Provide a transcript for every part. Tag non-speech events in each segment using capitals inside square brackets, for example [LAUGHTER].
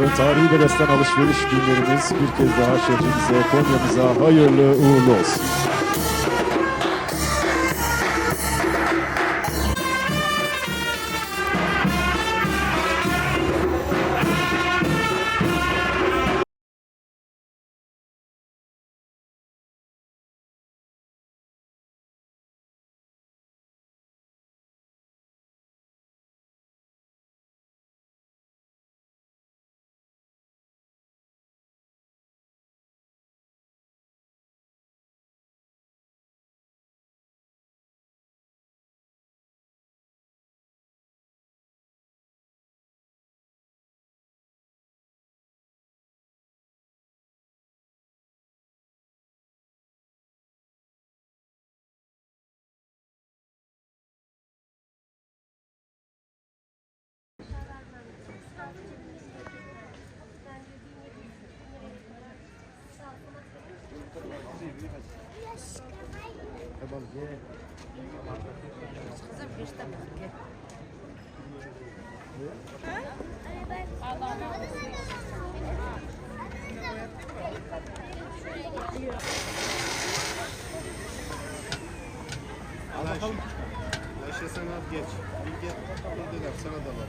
Ve tarihi Bedesten alışveriş günlerimiz bir kez daha şehrimize, Konya'mıza hayırlı uğurlu olsun. Ayşe sen al geç. Bir gel. Bir de sana da var.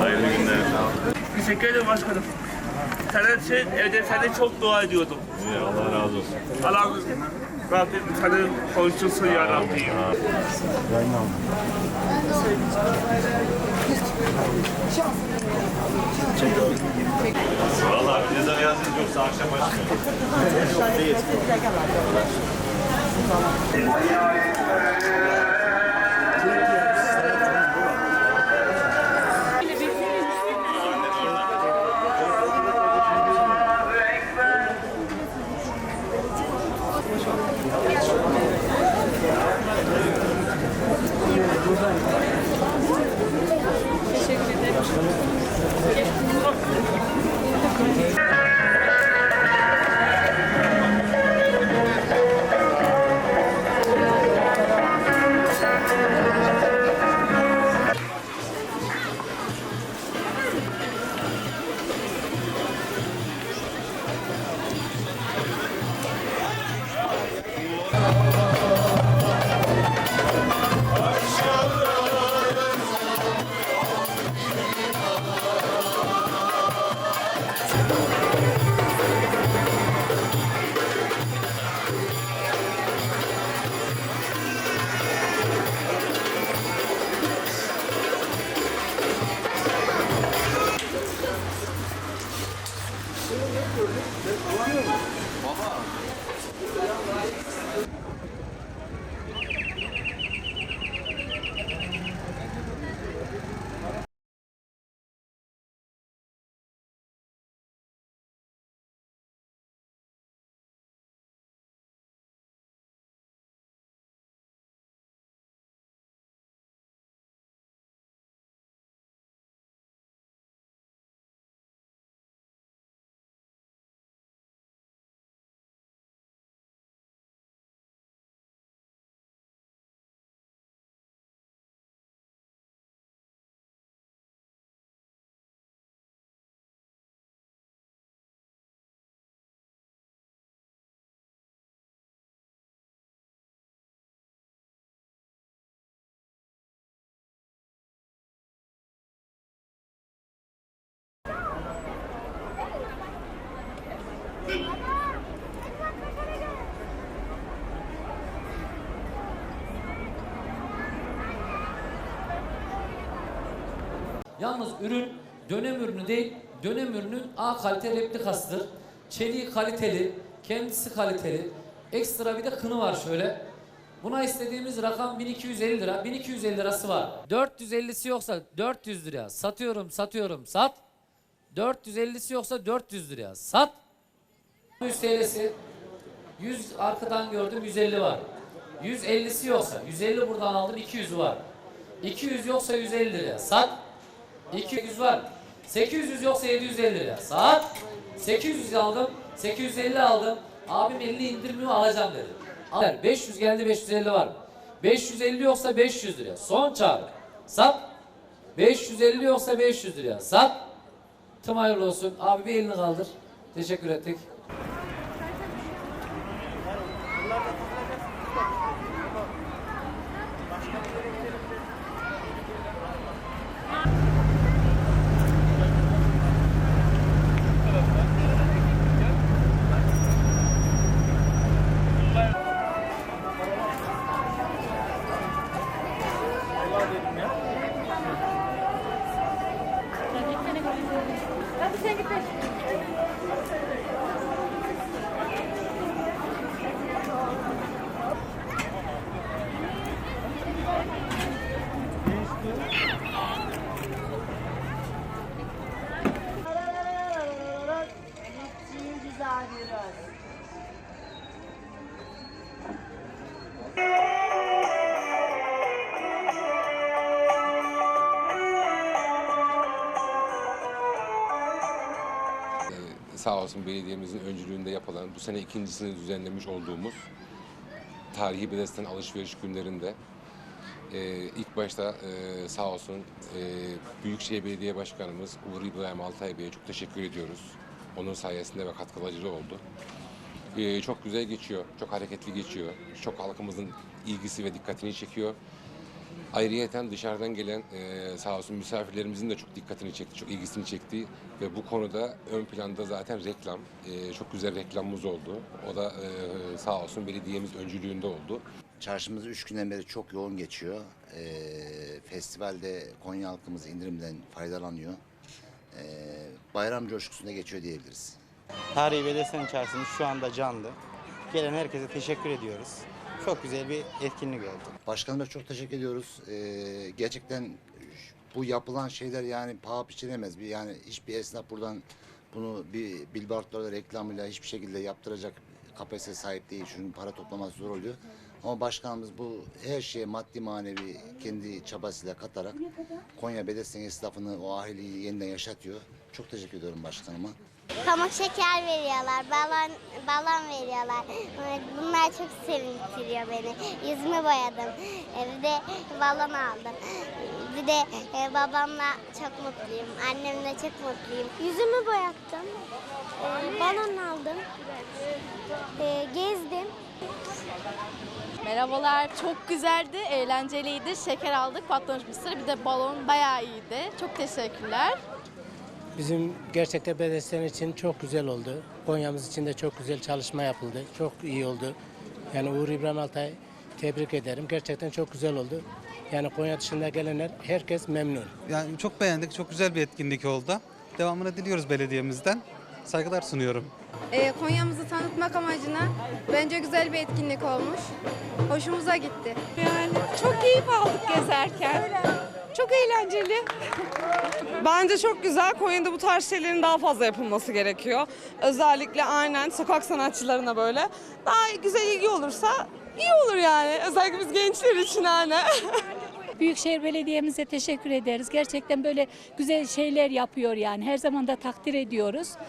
Hayırlı günler. Teşekkür ederim başkanım. Sana şey, evde sana çok dua ediyordum. İyi, Allah razı olsun. Allah Rabbim sana konuştursun ya Rabbim. Valla ne zaman yazdınız yoksa akşam başlıyor. Yalnız ürün dönem ürünü değil, dönem ürünün A kalite replikasıdır. Çeliği kaliteli, kendisi kaliteli. Ekstra bir de kını var şöyle. Buna istediğimiz rakam 1250 lira. 1250 lirası var. 450'si yoksa 400 liraya. Satıyorum, satıyorum, sat. 450'si yoksa 400 liraya. Sat. 100 TL'si 100 arkadan gördüm 150 var. 150'si yoksa 150 buradan aldım 200 var. 200 yoksa 150 liraya. Sat. 200 var. 800 yoksa 750 liraya. Sat. 800 aldım. 850 aldım. Abim 50 indirmiyor alacağım dedi. Al. 500 geldi 550 var. 550 yoksa 500 liraya. Son çağrı. Sat. 550 yoksa 500 liraya. Sat. Tım hayırlı olsun. Abi bir elini kaldır. Teşekkür ettik. Sağ olsun belediyemizin öncülüğünde yapılan bu sene ikincisini düzenlemiş olduğumuz tarihi bedesten alışveriş günlerinde e, ilk başta e, sağ olsun e, Büyükşehir Belediye Başkanımız Uğur İbrahim Altay Bey'e çok teşekkür ediyoruz. Onun sayesinde ve katkıları oldu. E, çok güzel geçiyor, çok hareketli geçiyor. Çok halkımızın ilgisi ve dikkatini çekiyor. Ayrıyeten dışarıdan gelen e, sağ olsun misafirlerimizin de çok dikkatini çekti, çok ilgisini çekti ve bu konuda ön planda zaten reklam, e, çok güzel reklamımız oldu. O da e, sağ olsun belediyemiz öncülüğünde oldu. Çarşımız üç günden beri çok yoğun geçiyor. Ee, festivalde Konya halkımız indirimden faydalanıyor. Ee, bayram coşkusunda geçiyor diyebiliriz. Tarihi Bedesten Çarşı'nın şu anda canlı. Gelen herkese teşekkür ediyoruz. Çok güzel bir etkinlik oldu. Başkanıma çok teşekkür ediyoruz. Ee, gerçekten bu yapılan şeyler yani paha biçilemez. Bir yani hiçbir esnaf buradan bunu bir billboardlarda reklamıyla hiçbir şekilde yaptıracak kapasite sahip değil. Çünkü para toplaması zor oluyor. Ama başkanımız bu her şeye maddi manevi kendi çabasıyla katarak Konya Bedesten esnafını o ahiliyi yeniden yaşatıyor. Çok teşekkür ediyorum başkanıma. Pamuk şeker veriyorlar, balon balon veriyorlar. Bunlar çok sevindiriyor beni. Yüzümü boyadım. E, Bir de balon aldım. Bir de e, babamla çok mutluyum. Annemle çok mutluyum. Yüzümü boyattım. E, balon aldım. E, gezdim. Merhabalar. Çok güzeldi, eğlenceliydi. Şeker aldık, patlamış mısır. Bir de balon bayağı iyiydi. Çok teşekkürler. Bizim gerçekten bedesten için çok güzel oldu. Konya'mız için de çok güzel çalışma yapıldı. Çok iyi oldu. Yani Uğur İbrahim Altay tebrik ederim. Gerçekten çok güzel oldu. Yani Konya dışında gelenler herkes memnun. Yani çok beğendik. Çok güzel bir etkinlik oldu. Devamını diliyoruz belediyemizden. Saygılar sunuyorum. Ee, Konya'mızı tanıtmak amacına bence güzel bir etkinlik olmuş. Hoşumuza gitti. Yani çok keyif aldık gezerken. Çok eğlenceli. Bence çok güzel. Konya'da bu tarz şeylerin daha fazla yapılması gerekiyor. Özellikle aynen sokak sanatçılarına böyle. Daha güzel ilgi olursa iyi olur yani. Özellikle biz gençler için hani. [LAUGHS] Büyükşehir Belediye'mize teşekkür ederiz. Gerçekten böyle güzel şeyler yapıyor yani. Her zaman da takdir ediyoruz.